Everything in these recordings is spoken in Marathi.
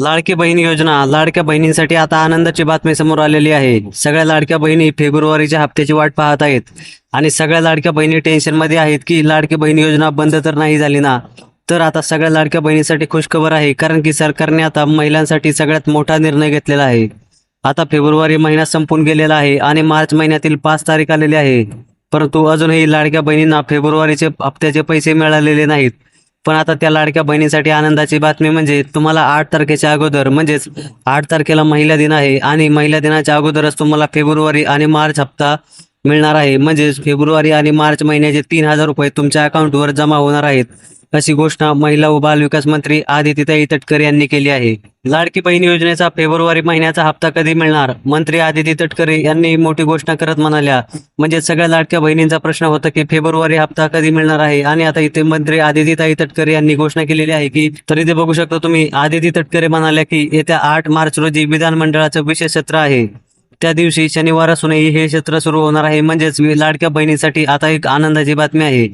लाडकी बहीण योजना. लाडक्या बहिणींसाठी आता आनंदाची बातमी समोर आलेली आहे. सगळ्या लाडक्या बहिणी फेब्रुवारीच्या हप्त्याची वाट पाहत आहेत. आणि सगळ्या लाडक्या बहिणी टेन्शनमध्ये आहेत की लाडकी बहीण योजना बंद तर नाही झाली ना? तर आता सगळ्या लाडक्या बहिणीसाठी खुशखबर आहे. कारण की सरकारने आता महिलांसाठी सगळ्यात मोठा निर्णय घेतलेला आहे. आता फेब्रुवारी महिना संपून गेलेला आहे आणि मार्च महिन्यातील पाच तारीख आलेली आहे. परंतु अजूनही लाडक्या बहिणींना फेब्रुवारीचे हप्त्याचे पैसे मिळालेले नाहीत. पण आता त्या लाडक्या बहिणीसाठी आनंदाची बातमी म्हणजे तुम्हाला आठ तारखेच्या अगोदर म्हणजेच आठ तारखेला महिला दिन आहे आणि महिला दिनाच्या अगोदरच तुम्हाला फेब्रुवारी आणि मार्च हप्ता मिळणार आहे. म्हणजेच फेब्रुवारी आणि मार्च महिन्याचे तीन हजार रुपये तुमच्या अकाउंटवर जमा होणार आहेत. अशी घोषणा महिला व बालविकास मंत्री आदितीताई तटकरे यांनी केली आहे. लाडकी बहीण योजनेचा फेब्रुवारी महिन्याचा हप्ता कधी मिळणार? मंत्री आदिती तटकरे यांनी मोठी घोषणा करत म्हणाल्या म्हणजे सगळ्या लाडक्या बहिणींचा प्रश्न होता की फेब्रुवारी हप्ता कधी मिळणार आहे? आणि आता इथे मंत्री आदितीताई तटकरे यांनी घोषणा केलेली आहे की तर इथे बघू शकता तुम्ही. आदिती तटकरे म्हणाल्या की येत्या आठ मार्च रोजी विधानमंडळाचं विशेष सत्र आहे. त्या दिवशी शनिवार असूनही हे सत्र सुरू होणार आहे. म्हणजेच लाडक्या बहिणीसाठी आता एक आनंदाची बातमी आहे.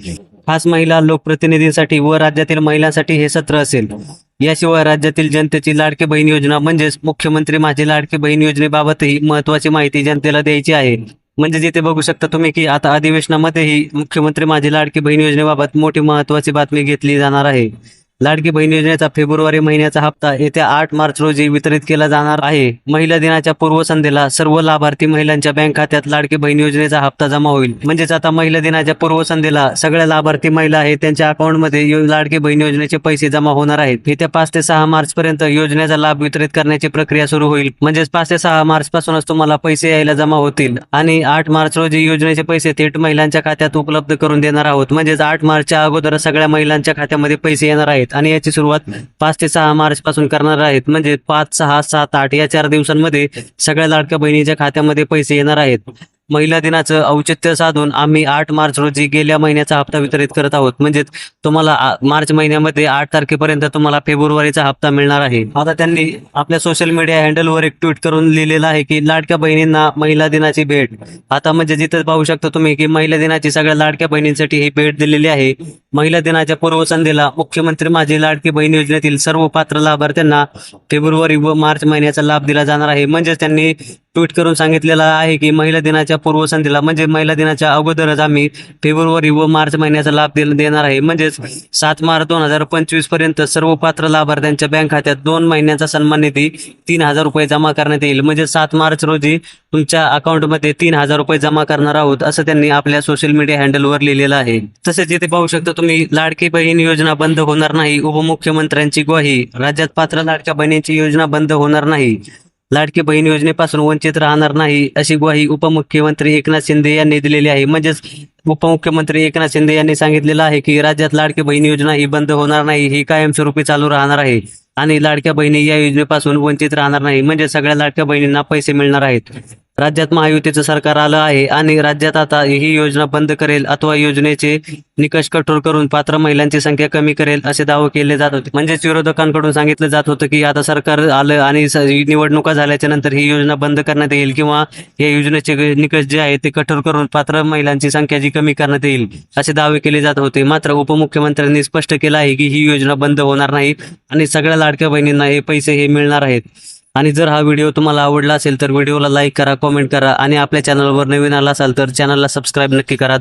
खास महिला लोकप्रतिनिधींसाठी व राज्यातील महिलांसाठी हे सत्र असेल. याशिवाय राज्यातील जनतेची लाडकी बहीण योजना म्हणजेच मुख्यमंत्री माझी लाडकी बहीण योजनेबाबतही महत्वाची माहिती जनतेला द्यायची आहे. म्हणजे जिथे बघू शकता तुम्ही की आता अधिवेशनामध्येही मुख्यमंत्री माझी लाडकी बहीण योजनेबाबत मोठी महत्वाची बातमी घेतली जाणार आहे. लाडकी बहीण योजनेचा फेब्रुवारी महिन्याचा हप्ता येत्या आठ मार्च रोजी वितरित केला जाणार आहे. महिला दिनाच्या पूर्वसंध्येला सर्व लाभार्थी महिलांच्या बँक खात्यात लाडकी बहीण योजनेचा हप्ता जमा होईल. म्हणजेच आता महिला दिनाच्या पूर्वसंध्येला सगळ्या लाभार्थी महिला आहेत त्यांच्या अकाउंटमध्ये यो- लाडकी बहीण योजनेचे पैसे जमा होणार आहेत. येत्या पाच ते सहा मार्च पर्यंत योजनेचा लाभ वितरित करण्याची प्रक्रिया सुरू होईल. म्हणजेच पाच ते सहा मार्च पासूनच तुम्हाला पैसे यायला जमा होतील आणि आठ मार्च रोजी योजनेचे पैसे थेट महिलांच्या खात्यात उपलब्ध करून देणार आहोत. म्हणजेच आठ मार्चच्या अगोदर सगळ्या महिलांच्या खात्यामध्ये पैसे येणार आहेत. आणि याची सुरुवात पाच ते सहा मार्च पासून करणार आहेत. म्हणजे पाच सहा सात आठ या चार दिवसांमध्ये सगळ्या लाडक्या बहिणीच्या खात्यामध्ये पैसे येणार आहेत. महिला दिनाचं औचित्य साधून आम्ही आठ मार्च रोजी गेल्या महिन्याचा हप्ता वितरित करत आहोत. म्हणजेच तुम्हाला मार्च महिन्यामध्ये आठ तारखेपर्यंत तुम्हाला फेब्रुवारीचा हप्ता मिळणार आहे. आता त्यांनी आपल्या सोशल मीडिया हँडलवर एक ट्विट करून लिहिलेलं आहे की लाडक्या बहिणींना महिला दिनाची भेट. आता म्हणजे जिथं पाहू शकता तुम्ही की महिला दिनाची सगळ्या लाडक्या बहिणींसाठी ही भेट दिलेली आहे. महिला दिनाच्या पूर्वसंध्येला मुख्यमंत्री माझी लाडकी बहीण योजनेतील सर्व पात्र लाभार्थ्यांना फेब्रुवारी व मार्च महिन्याचा लाभ दिला जाणार आहे. म्हणजेच त्यांनी ट्विट करून सांगितलेलं आहे की महिला दिनाच्या पूर्वसंध्येला म्हणजे महिला दिनाच्या अगोदरच आम्ही फेब्रुवारी व मार्च महिन्याचा लाभ देणार आहे. म्हणजेच सात मार्च दोन हजार पंचवीसपर्यंत सर्व पात्र लाभार्थ्यांच्या बँक खात्यात दोन महिन्याचा सन्मान निधी तीन हजार रुपये जमा करण्यात येईल. म्हणजे सात मार्च रोजी तुमच्या अकाउंटमध्ये तीन हजार रुपये जमा करणार आहोत असं त्यांनी आपल्या सोशल मीडिया हँडलवर लिहिलेलं आहे. तसेच इथे पाहू शकता तुम्ही लाडकी बहीण योजना बंद होणार नाही उपमुख्यमंत्र्यांची ग्वाही राज्यात पात्र लाडक्या बहिणींची योजना बंद होणार नाही. लाडकी बहीण योजनेपासून वंचित राहणार नाही अशी ग्वाही उपमुख्यमंत्री एकनाथ शिंदे यांनी दिलेली आहे. म्हणजेच उपमुख्यमंत्री एकनाथ शिंदे यांनी सांगितलेलं आहे की राज्यात लाडकी बहीण योजना ही बंद होणार नाही ही कायमस्वरूपी चालू राहणार आहे आणि लाडक्या बहिणी या योजनेपासून वंचित राहणार नाही. म्हणजे सगळ्या लाडक्या बहिणींना पैसे मिळणार आहेत. राज्यात महायुतीचं सरकार आलं आहे आणि राज्यात आता ही योजना बंद करेल अथवा योजनेचे निकष कठोर करून पात्र महिलांची संख्या कमी करेल असे दावे केले जात होते. म्हणजेच विरोधकांकडून सांगितलं जात होतं की आता सरकार आलं आणि निवडणुका झाल्याच्यानंतर ही योजना बंद करण्यात येईल किंवा या योजनेचे निकष जे आहेत ते कठोर करून पात्र महिलांची संख्या जी कमी करण्यात येईल असे दावे केले जात होते. मात्र उपमुख्यमंत्र्यांनी स्पष्ट केलं आहे की ही योजना बंद होणार नाही आणि सगळ्या लाडक्या बहिणींना हे पैसे हे मिळणार आहेत. आणि जर हा व्हिडिओ तुम्हाला आवडला असेल तर व्हिडिओला लाईक करा कमेंट करा आणि आपल्या चॅनलवर नवीन आला असाल तर चॅनलला सबस्क्राईब नक्की करा.